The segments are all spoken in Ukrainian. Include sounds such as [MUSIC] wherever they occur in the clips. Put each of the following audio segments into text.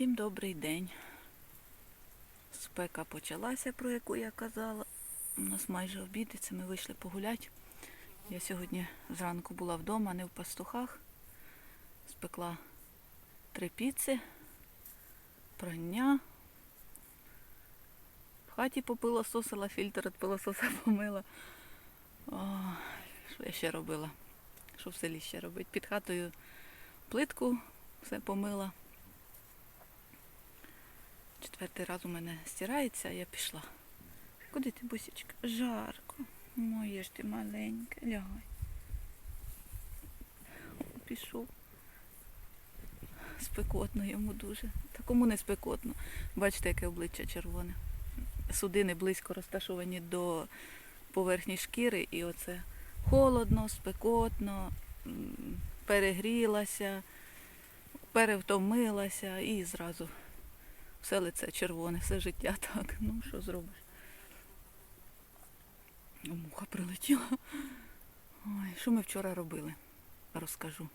Всім добрий день. Спека почалася, про яку я казала. У нас майже обід, і це ми вийшли погуляти. Я сьогодні зранку була вдома, не в пастухах. Спекла три піци, прання. В хаті попилососила, фільтр від пилососа [LAUGHS] помила. О, що я ще робила? Що в селі ще робить? Під хатою плитку все помила. Четвертий раз у мене стирається, а я пішла. Куди ти, бусічка? Жарко. Моє ж ти маленьке, лягай. Пішов. Спекотно йому дуже. Та кому не спекотно. Бачите, яке обличчя червоне. Судини близько розташовані до поверхні шкіри, і оце холодно, спекотно, перегрілася, перевтомилася і зразу все лице червоне, все життя [LAUGHS] так. Ну, що зробиш? Муха прилетіла. Ой, що ми вчора робили? Розкажу.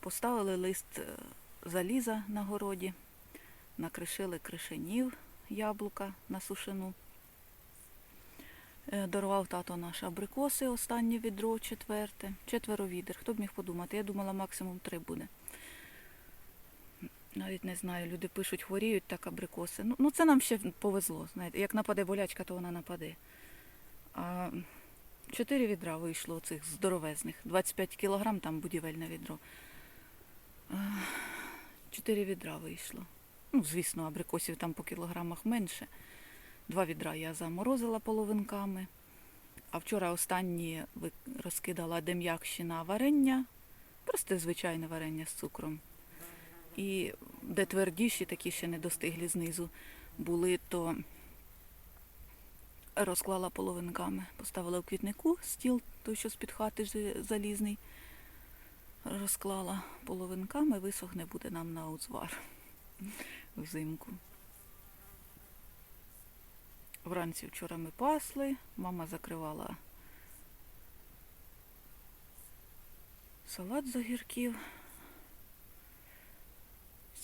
Поставили лист е, заліза на городі, накришили кришенів яблука на сушину. Е, Дарував тато наш абрикоси, останнє відро, четверте. Четверо відер. Хто б міг подумати? Я думала, максимум три буде. Навіть не знаю, люди пишуть, хворіють так абрикоси. Ну, ну це нам ще повезло. Знаєте, як нападе болячка, то вона нападе. А чотири відра вийшло цих здоровезних. 25 кілограм там будівельне відро. Чотири відра вийшло. Ну, звісно, абрикосів там по кілограмах менше. Два відра я заморозила половинками. А вчора останні розкидала дем'якщина варення. Просто звичайне варення з цукром. І де твердіші, такі ще не достиглі знизу були, то розклала половинками. Поставила в квітнику стіл, той, що з-під хати залізний. Розклала половинками, висохне буде нам на узвар взимку. Вранці вчора ми пасли, мама закривала салат з огірків.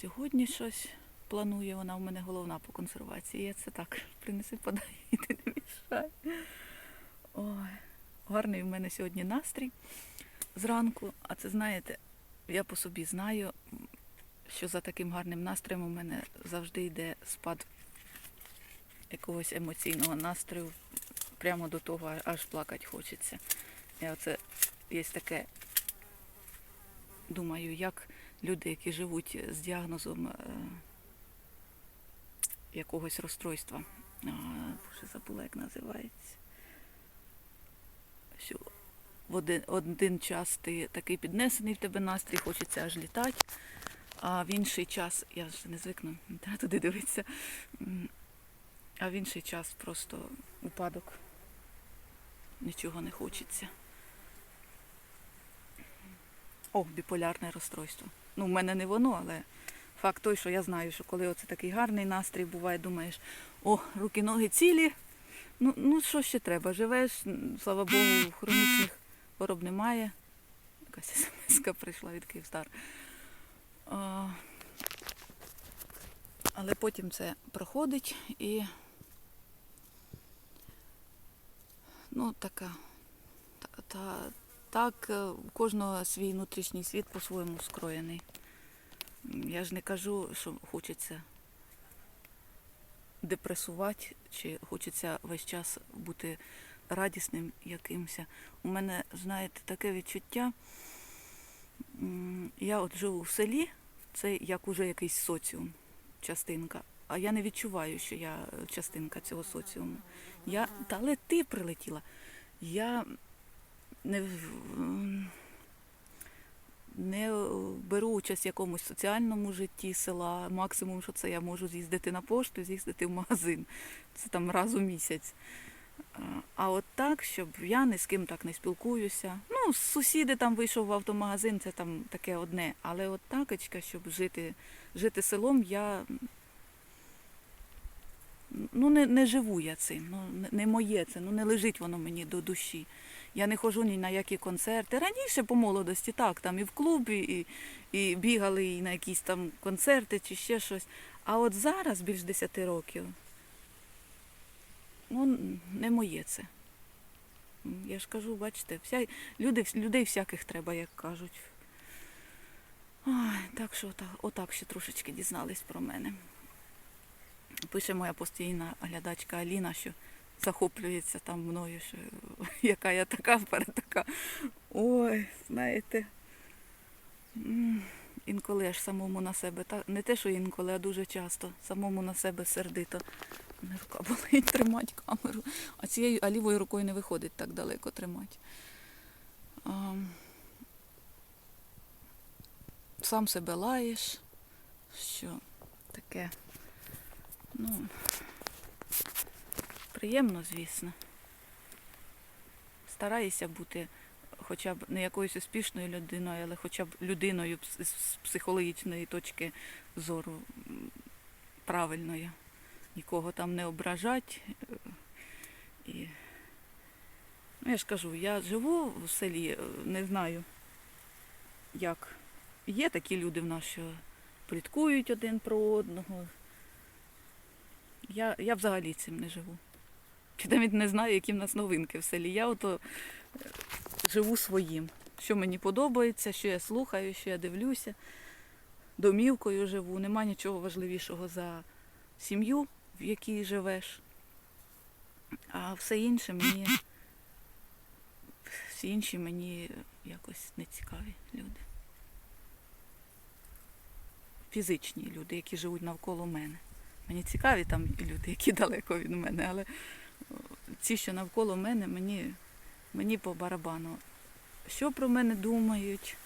Сьогодні щось планує, вона в мене головна по консервації. Я це так принеси, подай, і [LAUGHS] ти не мішай. Ой, гарний в мене сьогодні настрій зранку. А це знаєте, я по собі знаю, що за таким гарним настроєм у мене завжди йде спад якогось емоційного настрою. Прямо до того аж плакати хочеться. Я оце є таке, думаю, як люди, які живуть з діагнозом е, якогось розстройства. Боже, забула, як називається. Що в один, один час ти такий піднесений в тебе настрій, хочеться аж літати, а в інший час, я вже не звикну, туди дивитися, а в інший час просто упадок. Нічого не хочеться. О, біполярне розстройство. Ну, в мене не воно, але факт той, що я знаю, що коли оце такий гарний настрій буває, думаєш, о, руки, ноги цілі. Ну, ну що ще треба? Живеш, слава Богу, хронічних хвороб немає. Якась смс прийшла від Київстар. А, але потім це проходить і ну, така. Та, та, так, е, у кожного свій внутрішній світ по-своєму скроєний. Я ж не кажу, що хочеться депресувати, чи хочеться весь час бути радісним якимось. У мене, знаєте, таке відчуття. Я от живу в селі, це як уже якийсь соціум, частинка. А я не відчуваю, що я частинка цього соціуму. Я, та але ти прилетіла. Я не, не беру участь в якомусь соціальному житті села. Максимум, що це я можу з'їздити на пошту, з'їздити в магазин. Це там раз у місяць. А, от так, щоб я ні з ким так не спілкуюся. Ну, сусіди там вийшов в автомагазин, це там таке одне. Але от такочка, щоб жити, жити селом, я ну, не, не живу я цим. Ну, не моє це, ну не лежить воно мені до душі. Я не ходжу ні на які концерти. Раніше по молодості так, там і в клубі, і, і бігали і на якісь там концерти чи ще щось. А от зараз, більш 10 років, ну, не моє це. Я ж кажу, бачите, вся, люди, людей всяких треба, як кажуть. Ой, так що отак, отак ще трошечки дізнались про мене. Пише моя постійна глядачка Аліна, що захоплюється там мною, що [LAUGHS] яка я така, вперед така. Ой, знаєте. Інколи аж самому на себе, та не те, що інколи, а дуже часто самому на себе сердито. Не рука [LAUGHS] болить тримати камеру, а цією, а лівою рукою не виходить так далеко тримати. А, сам себе лаєш, що таке. Ну, приємно, звісно. Стараюся бути хоча б не якоюсь успішною людиною, але хоча б людиною з психологічної точки зору правильною. Нікого там не ображати. е. Ну, я ж кажу, я живу в селі, е, не знаю, як. Є такі люди в нас, що пліткують один про одного. Я, я взагалі цим не живу. Чи навіть не знаю, які в нас новинки в селі. Я ото е, живу своїм. Що мені подобається, що я слухаю, що я дивлюся. Домівкою живу. Нема нічого важливішого за сім'ю, в якій живеш. А все інше мені, всі інші мені якось не цікаві люди. Фізичні люди, які живуть навколо мене. Мені цікаві там люди, які далеко від мене, але ці, що навколо мене, мені, мені по барабану. Що про мене думають?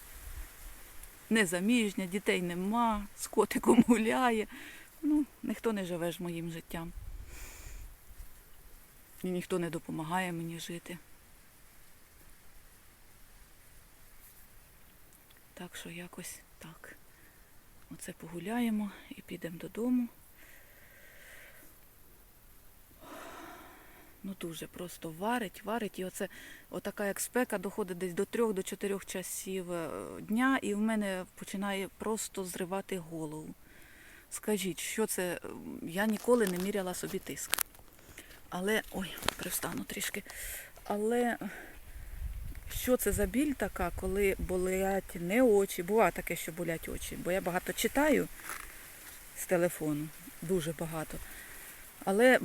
Незаміжня, дітей нема, з котиком гуляє. Ну, ніхто не живе ж моїм життям. І ніхто не допомагає мені жити. Так що якось так. Оце погуляємо і підемо додому. Ну дуже просто варить, варить. І оце отака як спека доходить десь до 3 до 4 часів е, дня, і в мене починає просто зривати голову. Скажіть, що це? Я ніколи не міряла собі тиск. Але. Ой, привстану трішки. Але що це за біль така, коли болять не очі? Буває таке, що болять очі, бо я багато читаю з телефону, дуже багато. Але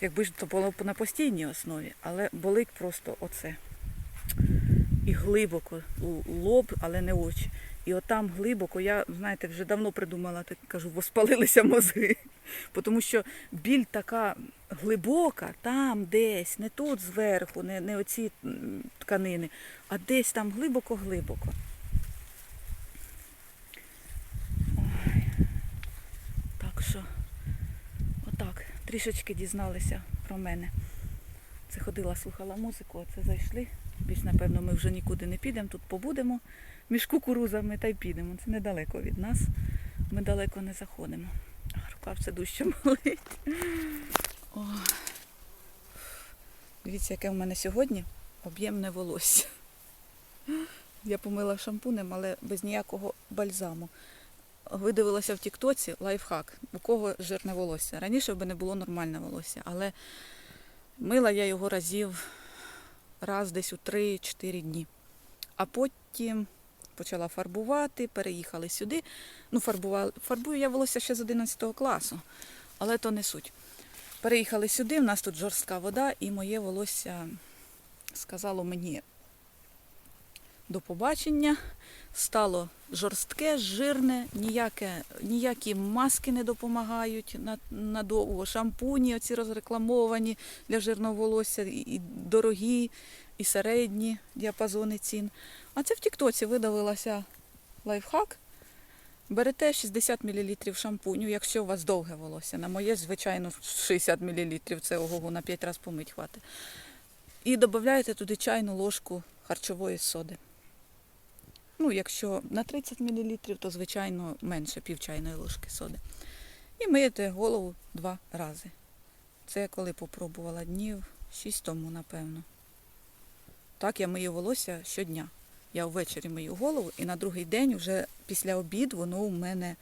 якби ж то було на постійній основі, але болить просто оце. І глибоко, лоб, але не очі. І отам глибоко, я, знаєте, вже давно придумала, так кажу, бо спалилися мозги. [LAUGHS] Тому що біль така глибока, там десь, не тут зверху, не, не оці тканини, а десь там глибоко-глибоко. Ой. Так що, трішечки дізналися про мене. Це ходила, слухала музику, а це зайшли. Більш, напевно, ми вже нікуди не підемо, тут побудемо між кукурузами та й підемо. Це недалеко від нас. Ми далеко не заходимо. Рука все дужче [LAUGHS] болить. Дивіться, яке в мене сьогодні об'ємне волосся. Я помила шампунем, але без ніякого бальзаму. Видивилася в Тіктоці лайфхак, у кого жирне волосся. Раніше в мене було нормальне волосся, але мила я його разів раз десь у 3-4 дні. А потім почала фарбувати, переїхали сюди. Ну, фарбували, фарбую я волосся ще з 11 класу, але то не суть. Переїхали сюди, в нас тут жорстка вода, і моє волосся сказало мені до побачення. Стало жорстке, жирне, ніяке, ніякі маски не допомагають на- надовго. Шампуні, оці розрекламовані для жирного волосся, і дорогі, і середні діапазони цін. А це в Тіктоці видавилася лайфхак. Берете 60 мл шампуню, якщо у вас довге волосся. На моє, звичайно, 60 мл, це ого на 5 разів помить хватить. І додаєте туди чайну ложку харчової соди. Ну, якщо на 30 мл, то звичайно менше пів чайної ложки соди. І миєте голову два рази. Це я коли попробувала днів 6 тому, напевно. Так я мию волосся щодня. Я ввечері мию голову, і на другий день, вже після обіду, воно у мене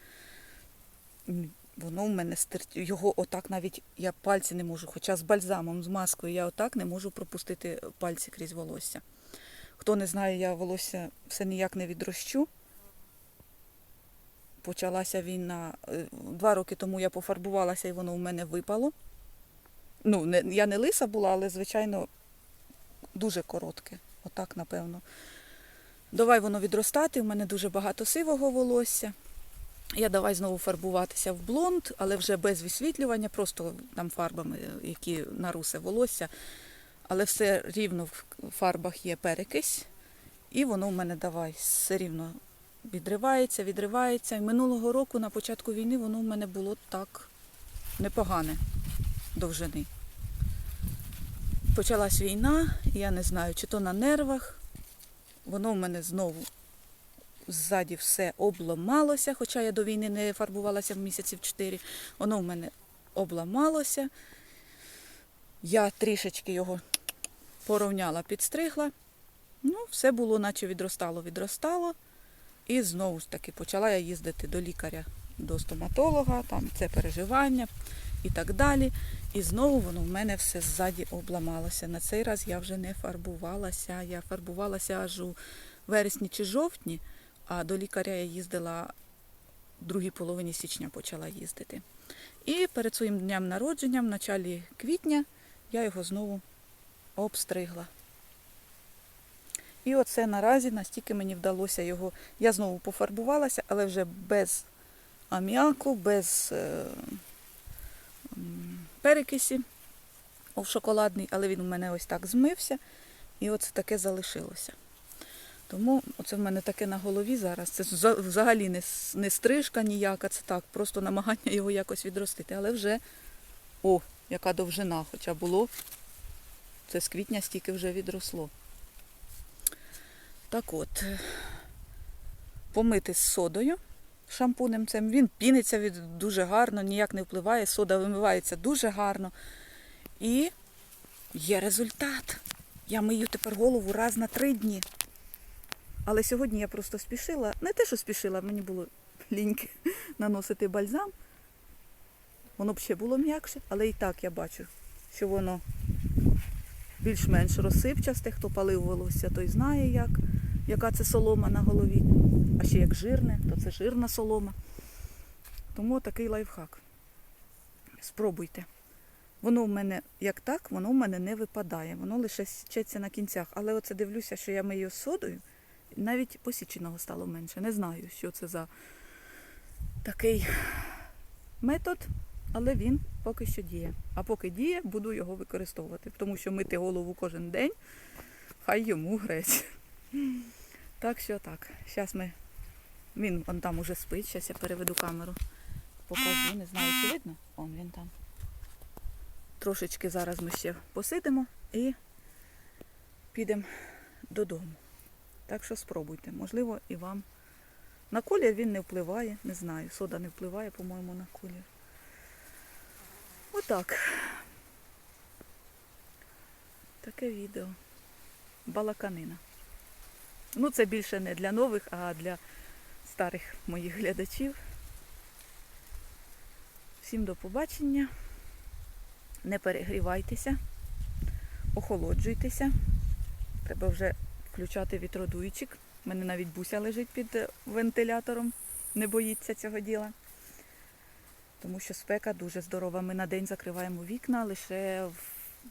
воно у мене стир... його отак навіть я пальці не можу, хоча з бальзамом, з маскою я отак не можу пропустити пальці крізь волосся. Хто не знає, я волосся все ніяк не відрощу. Почалася війна. е, Два роки тому я пофарбувалася і воно у мене випало. Ну, не, я не лиса була, але, звичайно, дуже коротке. Отак, напевно. Давай воно відростати, у мене дуже багато сивого волосся. Я давай знову фарбуватися в блонд, але вже без висвітлювання, просто там фарбами, які на русе волосся. Але все рівно в фарбах є перекись, і воно в мене давай все рівно відривається, відривається. І минулого року на початку війни воно в мене було так непогане довжини. Почалась війна, я не знаю, чи то на нервах. Воно в мене знову ззаді все обламалося, хоча я до війни не фарбувалася в місяців 4. Воно в мене обламалося. Я трішечки його порівняла, підстригла. Ну, все було, наче відростало, відростало. І знову ж таки почала я їздити до лікаря, до стоматолога, там це переживання і так далі. І знову воно в мене все ззаді обламалося. На цей раз я вже не фарбувалася. Я фарбувалася аж у вересні чи жовтні, а до лікаря я їздила в другій половині січня почала їздити. І перед своїм днем народження, в началі квітня, я його знову обстригла. І оце наразі настільки мені вдалося його. Я знову пофарбувалася, але вже без аміаку, без е, перекисі в шоколадний, але він у мене ось так змився. І оце таке залишилося. Тому оце в мене таке на голові зараз. Це взагалі не, не стрижка ніяка, це так, просто намагання його якось відростити. Але вже, о, яка довжина, хоча було. Це з квітня стільки вже відросло. Так от, е, помити з содою шампунем цим. Він піниться від дуже гарно, ніяк не впливає, сода вимивається дуже гарно. І є результат. Я мию тепер голову раз на три дні. Але сьогодні я просто спішила, не те, що спішила, мені було ліньки [LAUGHS] наносити бальзам. Воно б ще було м'якше, але і так я бачу, що воно більш-менш розсипчасте. Хто палив волосся, той знає, як, яка це солома на голові. А ще як жирне, то це жирна солома. Тому такий лайфхак. Спробуйте. Воно в мене, як так, воно в мене не випадає. Воно лише січеться на кінцях. Але оце дивлюся, що я мию содою. Навіть посіченого стало менше. Не знаю, що це за такий метод, але він поки що діє. А поки діє, буду його використовувати, тому що мити голову кожен день, хай йому грець. Так що так. Зараз ми. Він он там уже спить, зараз я переведу камеру. Покажу, не знаю, чи видно. Он він там. Трошечки зараз ми ще посидимо і підемо додому. Так що спробуйте. Можливо, і вам. На колір він не впливає, не знаю. Сода не впливає, по-моєму, на колір. Отак. Таке відео. Балаканина. Ну, це більше не для нових, а для старих моїх глядачів. Всім до побачення. Не перегрівайтеся, охолоджуйтеся. Треба вже включати вітродуйчик. У мене навіть буся лежить під е, вентилятором, не боїться цього діла. Тому що спека дуже здорова. Ми на день закриваємо вікна, лише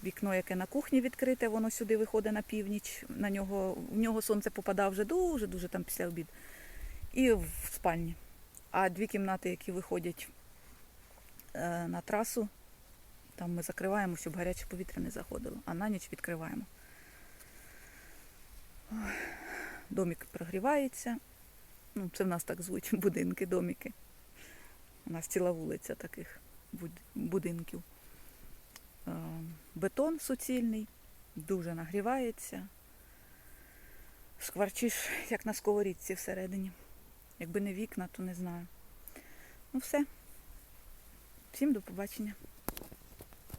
вікно, яке на кухні відкрите, воно сюди виходить на північ. На нього, в нього сонце попадає вже дуже-дуже там після обід. І в спальні. А дві кімнати, які виходять е, на трасу, там ми закриваємо, щоб гаряче повітря не заходило, а на ніч відкриваємо. Ой, Домик прогрівається. Ну, це в нас так звуть [LAUGHS] будинки, домики. У нас ціла вулиця таких будинків. Е, Бетон суцільний, дуже нагрівається. Скварчиш, як на сковорідці всередині. Якби не вікна, то не знаю. Ну все. Всім до побачення.